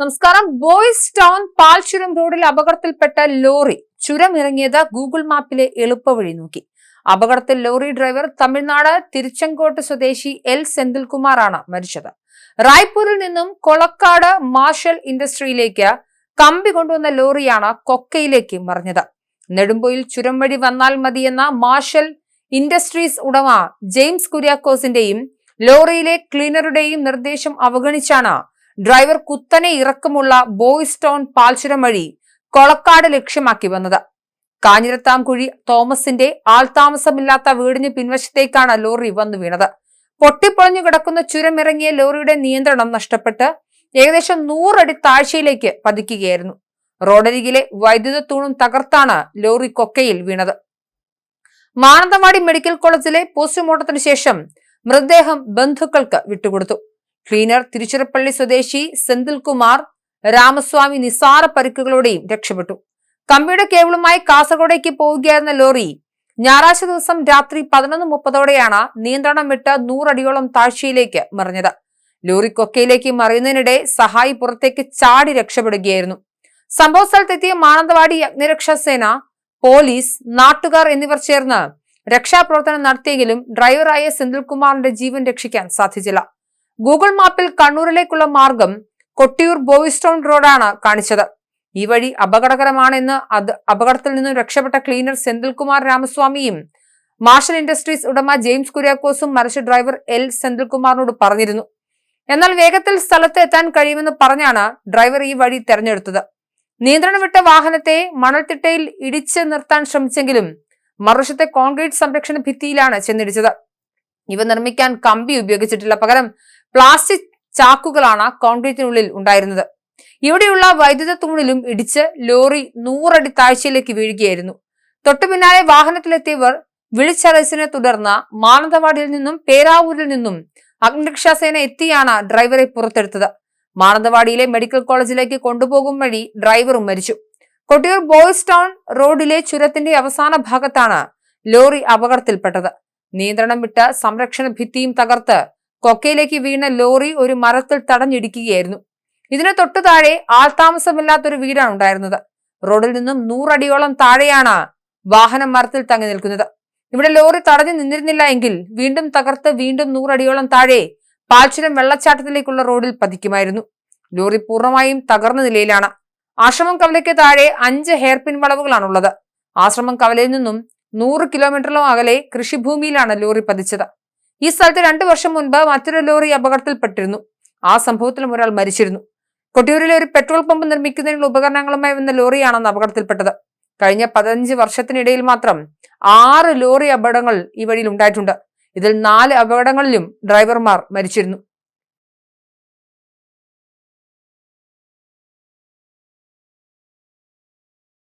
നമസ്കാരം. Boys town Palchuram റോഡിൽ അപകടത്തിൽപ്പെട്ട ലോറി ചുരം ഇറങ്ങിയത് ഗൂഗിൾ മാപ്പിലെ എളുപ്പവഴി നോക്കി. അപകടത്തിൽ ലോറി ഡ്രൈവർ തമിഴ്നാട് തിരുച്ചങ്കോട്ട് സ്വദേശി എൽ സെന്തിൽകുമാറാണ് മരിച്ചത്. റായ്പൂരിൽ നിന്നും കൊളക്കാട് മാർഷൽ ഇൻഡസ്ട്രിയിലേക്ക് കമ്പി കൊണ്ടുവന്ന ലോറിയാണ് കൊക്കയിലേക്ക് മറിഞ്ഞത്. നെടുമ്പോയിൽ ചുരം വഴി വന്നാൽ മതിയെന്ന മാർഷൽ ഇൻഡസ്ട്രീസ് ഉടമ ജെയിംസ് കുര്യാക്കോസിന്റെയും ലോറിയിലെ ക്ലീനറുടെയും നിർദ്ദേശം അവഗണിച്ചാണ് ഡ്രൈവർ കുത്തനെ ഇറക്കമുള്ള ബോയ്സ് ടൗൺ പാൽച്ചുരം വഴി കൊളക്കാട് ലക്ഷ്യമാക്കി വന്നത്. കാഞ്ഞിരത്താംകുഴി തോമസിന്റെ ആൾതാമസമില്ലാത്ത വീടിന് പിൻവശത്തേക്കാണ് ലോറി വന്നു വീണത്. പൊട്ടിപ്പൊളിഞ്ഞു കിടക്കുന്ന ചുരമിറങ്ങിയ ലോറിയുടെ നിയന്ത്രണം നഷ്ടപ്പെട്ട് ഏകദേശം നൂറടി താഴ്ചയിലേക്ക് പതിക്കുകയായിരുന്നു. റോഡരികിലെ വൈദ്യുത തൂണും തകർത്താണ് ലോറി കൊക്കയിൽ വീണത്. മാനന്തവാടി മെഡിക്കൽ കോളേജിലെ പോസ്റ്റ്മോർട്ടത്തിനു ശേഷം മൃതദേഹം ബന്ധുക്കൾക്ക് വിട്ടുകൊടുത്തു. ക്ലീനർ തിരുച്ചിറപ്പള്ളി സ്വദേശി സെന്തിൽകുമാർ രാമസ്വാമി നിസാര പരിക്കുകളോടെയും രക്ഷപ്പെട്ടു. കമ്പിയുടെ കേബിളുമായി കാസർഗോഡേക്ക് പോവുകയായിരുന്ന ലോറി ഞായറാഴ്ച ദിവസം രാത്രി പതിനൊന്ന് മുപ്പതോടെയാണ് നിയന്ത്രണം വിട്ട് നൂറടിയോളം താഴ്ചയിലേക്ക് മറിഞ്ഞത്. ലോറി കൊക്കയിലേക്ക് മറിയുന്നതിനിടെ സഹായി പുറത്തേക്ക് ചാടി രക്ഷപ്പെടുകയായിരുന്നു. സംഭവ സ്ഥലത്തെത്തിയ മാനന്തവാടി അഗ്നിരക്ഷാ സേന പോലീസ് നാട്ടുകാർ എന്നിവർ ചേർന്ന് രക്ഷാപ്രവർത്തനം നടത്തിയെങ്കിലും ഡ്രൈവറായ സെന്തിൽകുമാറിന്റെ ജീവൻ രക്ഷിക്കാൻ സാധിച്ചില്ല. ഗൂഗിൾ മാപ്പിൽ കണ്ണൂരിലേക്കുള്ള മാർഗം കൊട്ടിയൂർ ബോയ്സ് ടൗൺ റോഡാണ് കാണിച്ചത്. ഈ വഴി അപകടകരമാണെന്ന് അത് അപകടത്തിൽ നിന്നും രക്ഷപ്പെട്ട ക്ലീനർ സെന്തിൽകുമാർ രാമസ്വാമിയും മാർഷൽ ഇൻഡസ്ട്രീസ് ഉടമ ജെയിംസ് കുര്യാക്കോസും മറിച്ച് ഡ്രൈവർ എൽ സെന്തിൽകുമാറിനോട് പറഞ്ഞിരുന്നു. എന്നാൽ വേഗത്തിൽ സ്ഥലത്ത് എത്താൻ കഴിയുമെന്ന് പറഞ്ഞാണ് ഡ്രൈവർ ഈ വഴി തെരഞ്ഞെടുത്തത്. നിയന്ത്രണം വിട്ട വാഹനത്തെ മണൽത്തിട്ടയിൽ ഇടിച്ച് നിർത്താൻ ശ്രമിച്ചെങ്കിലും മറുവശത്തെ കോൺക്രീറ്റ് സംരക്ഷണ ഭിത്തിയിലാണ് ചെന്നിടിച്ചത്. ഇവ നിർമ്മിക്കാൻ കമ്പി ഉപയോഗിച്ചിട്ടില്ല. പകരം പ്ലാസ്റ്റിക് ചാക്കുകളാണ് കോൺക്രീറ്റിനുള്ളിൽ ഉണ്ടായിരുന്നത്. ഇവിടെയുള്ള വൈദ്യുത തൂണിലും ഇടിച്ച് ലോറി നൂറടി താഴ്ചയിലേക്ക് വീഴുകയായിരുന്നു. തൊട്ടു പിന്നാലെ വാഹനത്തിലെത്തിയവർ വിളിച്ചറിയിച്ചതിനെ തുടർന്ന് മാനന്തവാടിയിൽ നിന്നും പേരാവൂരിൽ നിന്നും അഗ്നിരക്ഷാസേന എത്തിയാണ് ഡ്രൈവറെ പുറത്തെടുത്തത്. മാനന്തവാടിയിലെ മെഡിക്കൽ കോളേജിലേക്ക് കൊണ്ടുപോകും വഴി ഡ്രൈവറും മരിച്ചു. കൊട്ടിയൂർ ബോയ്സ് ടൗൺ റോഡിലെ ചുരത്തിന്റെ അവസാന ഭാഗത്താണ് ലോറി അപകടത്തിൽപ്പെട്ടത്. നിയന്ത്രണം വിട്ട സംരക്ഷണ ഭിത്തിയും തകർത്ത് കൊക്കയിലേക്ക് വീണ ലോറി ഒരു മരത്തിൽ തടഞ്ഞിടിക്കുകയായിരുന്നു. ഇതിന് തൊട്ടു താഴെ ആൾതാമസമില്ലാത്തൊരു വീടാണ് ഉണ്ടായിരുന്നത്. റോഡിൽ നിന്നും നൂറടിയോളം താഴെയാണ് വാഹനം മരത്തിൽ തങ്ങി നിൽക്കുന്നത്. ഇവിടെ ലോറി തടഞ്ഞു നിന്നിരുന്നില്ല എങ്കിൽ വീണ്ടും തകർത്ത് വീണ്ടും നൂറടിയോളം താഴെ പാൽച്ചുരം വെള്ളച്ചാട്ടത്തിലേക്കുള്ള റോഡിൽ പതിക്കുമായിരുന്നു. ലോറി പൂർണമായും തകർന്ന നിലയിലാണ്. ആശ്രമം കവലയ്ക്ക് താഴെ അഞ്ച് ഹെയർപിൻ വളവുകളാണുള്ളത്. ആശ്രമം കവലയിൽ നിന്നും നൂറ് കിലോമീറ്ററോളം അകലെ കൃഷിഭൂമിയിലാണ് ലോറി പതിച്ചത്. ഈ സ്ഥലത്ത് രണ്ടു വർഷം മുൻപ് മറ്റൊരു ലോറി അപകടത്തിൽപ്പെട്ടിരുന്നു. ആ സംഭവത്തിലും ഒരാൾ മരിച്ചിരുന്നു. കൊട്ടിയൂരിലെ ഒരു പെട്രോൾ പമ്പ് നിർമ്മിക്കുന്നതിനുള്ള ഉപകരണങ്ങളുമായി വന്ന ലോറിയാണെന്ന് അപകടത്തിൽപ്പെട്ടത്. കഴിഞ്ഞ പതിനഞ്ച് വർഷത്തിനിടയിൽ മാത്രം ആറ് ലോറി അപകടങ്ങൾ ഈ വഴിയിൽ ഉണ്ടായിട്ടുണ്ട്. ഇതിൽ നാല് അപകടങ്ങളിലും ഡ്രൈവർമാർ മരിച്ചിരുന്നു.